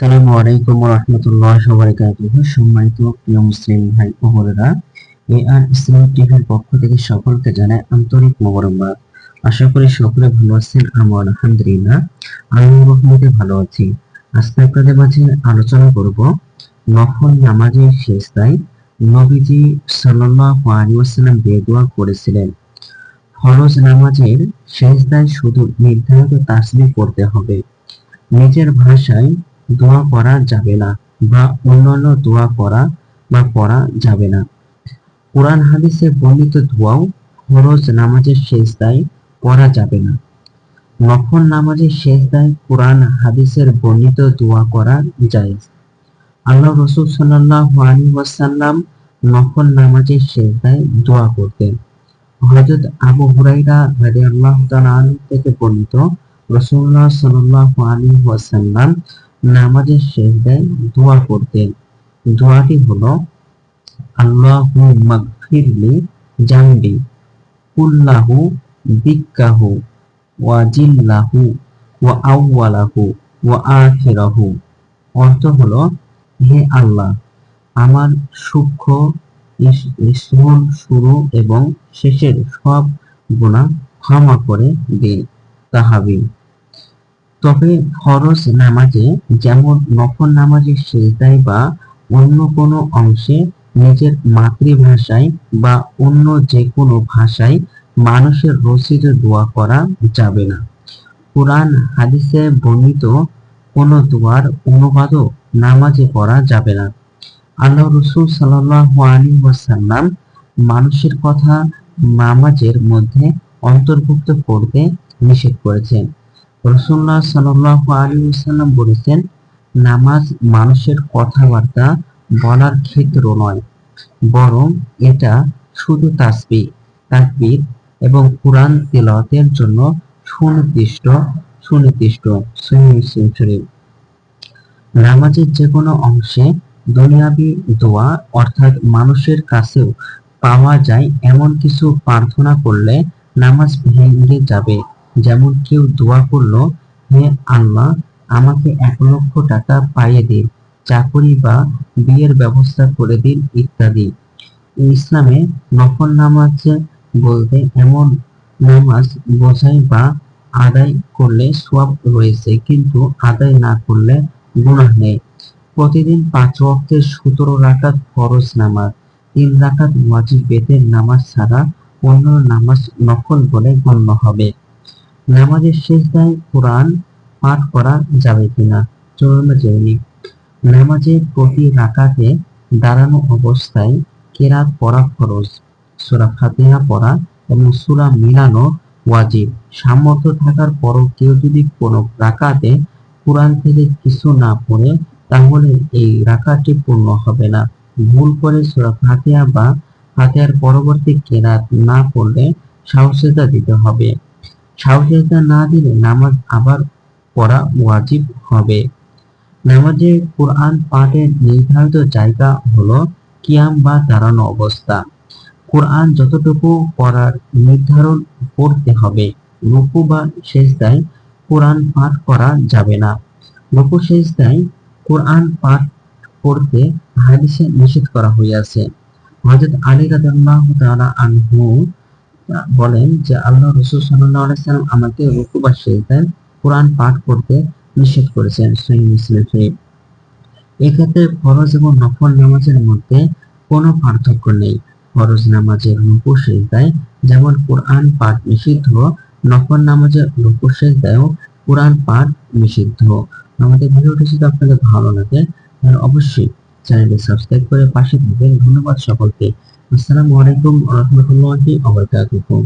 আসসালামু আলাইকুম রহমতুল্লাহ সম্মানিত প্রিয় মুসলিম ভাই ও বোনেরা এ আর ইসলাম টিভির পক্ষ থেকে সকলকে আন্তরিক মোবারকবাদ। আশা করি সকলে ভালো আছেন আমার আলহামদুলিল্লাহ। আমি রহমতে ভালো আছি। আজকে আপনাদের মাঝে আলোচনা করব নফল নামাজের শেষ দায় নবীজি সাল্লাল্লাহু ওয়াসাল্লাম বেদোয়া করেছিলেন। ফরজ নামাজের শেষ শুধু নির্ধারিত তাসবিহ করতে হবে। নিজের ভাষায় দোয়া করা যাবে না বা অন্যান্য দোয়া করা বা পড়া যাবে না। কোরআন হাদিসে বর্ণিত দোয়াও ফরজ নামাজের শেষ দায় পড়া যাবে না। নফল নামাজের শেষ দায় কোরআন হাদিসের বর্ণিত দোয়া করা যায় আল্লাহ রসুল সাল্লাহ আলী ওয়াসাল্লাম নফল নামাজের শেষ দায় দোয়া করতেন। হযরত আবু হুরাইরা রাদিয়াল্লাহু তাআলা থেকে বর্ণিত রসুল্লাহ সাল্লাল্লাহু আলাইহি ওয়াসাল্লাম নামাজের শেষদায় দোয়া করতেন। দোয়াটি হলো আল্লাহুম্মা গফিরলি জামবি কুল্লাহু দিক্কাহু, ওয়া জিল্লাহু, ওয়া আউওয়ালাহু, ওয়া আখিরাহু। অর্থ হলো, হে আল্লাহ, আমার সূক্ষ্ম স্মরণ শুরু এবং শেষের সব গুণা ক্ষমা করে দিন তাহাবি তবে ফরজ নামাজে যেমন নফল নামাজের সেজদায় বা অন্য কোনো অংশে নিজের মাতৃভাষায় বা অন্য যে কোনো ভাষায় মানুষের রচিত দোয়া করা যাবে না। কোরআন, হাদিসে বর্ণিত কোনো দোয়ার অনুবাদও নামাজে করা যাবে না। আল্লাহ রসুল সাল্লাহ আলী ওয়াসাল্লাম মানুষের কথা নামাজের মধ্যে অন্তর্ভুক্ত করতে নিষেধ করেছেন। রসুল্লাহ সাল্লাহ আলী ওয়াসাল্লাম বলেছেন, নামাজ মানুষের কথাবার্তা বলার ক্ষেত্র নয়, বরং এটা শুধু তাসবি তাকবির এবং কোরআন তেলাওয়াতের জন্য সুনির্দিষ্ট সুনির্দিষ্ট নামাজের যে কোনো অংশে দুনিয়াবি দোয়া অর্থাৎ মানুষের কাছেও পাওয়া যায় এমন কিছু প্রার্থনা করলে নামাজ ভেঙে যাবে। যেমন কেউ দোয়া করল, হে আল্লাহ, আমাকে এক লক্ষ টাকা পাইয়ে দিন চাকরি বা বিয়ের ব্যবস্থা করে দিন, ইত্যাদি। ইসলামে নফল নামাজ বলতে এমন নামাজ বোঝায় বা আদায় করলে সব রয়েছে, কিন্তু আদায় না করলে গুনাহ নেই। প্রতিদিন পাঁচ ওয়াক্তের সতেরো রাকাত ফরজ নামাজ, তিন রাকাত ওয়াজিব বেতের নামাজ ছাড়া অন্য নামাজ নকল বলে গণ্য হবে। নামাজের শেষ দায় কোরআন পাঠ করা যাবে কিনা? চলুন জেনে নামাজের প্রতি রাকাতে দাঁড়ানো অবস্থায় কেরাত পড়া ফরজ। সুরা ফাতিহা পড়া এবং সুরা মিলানো ওয়াজিব। সামর্থ্য থাকার পরও কেউ যদি কোনো রাকাতে কোরআন থেকে কিছু না পড়ে, তাহলে এই রাকাতটি পূর্ণ হবে না। ভুল করে সুরা ফাতিহা বা ফাতিহার পরবর্তী কেরাত না পড়লে সাহসিকতা দিতে হবে। সাহসিকতা না দিলে নামাজ আবার পড়া ওয়াজিব হবে। নামাজে কোরআন পাঠের নির্ধারিত জায়গা হলো কিয়াম বা দাঁড়ানো অবস্থা। কোরআন যতটুকু পড়ার নির্ধারণ করতে হবে, রুকু বা সেজদায় কোরআন পাঠ করা যাবে না। রুকু, সেজদায় কোরআন পাঠ করতে হাদিসে নিষেধ করা হইয়াছে। হযরত আলী রাদিয়াল্লাহু তাআলা আনহু বলেন যে আল্লাহ রসুল সাল্লাল্লাহু আলাইহি সাল্লাম আমাকে রুকু বা সেজদায় কোরআন পাঠ করতে নিষেধ করেছেন সহিহ মুসলিম শরীফ। এক্ষেত্রে ফরজ এবং নফল নামাজের মধ্যে কোনো পার্থক্য নেই। ফরজ নামাজের রুকু সেজদায় যেমন কোরআন পাঠ নিষিদ্ধ, নফল নামাজের রুকু সেজদায়ও কোরআন পাঠ নিষিদ্ধ। আমাদের ভিডিওটি যদি আপনাদের ভালো লাগে, তাহলে অবশ্যই চ্যানেলটি সাবস্ক্রাইব করে পাশে থাকবেন। ধন্যবাদ সকলকে। আসসালামু আলাইকুম রহমতুল্লাহি ওয়া বারাকাতুহু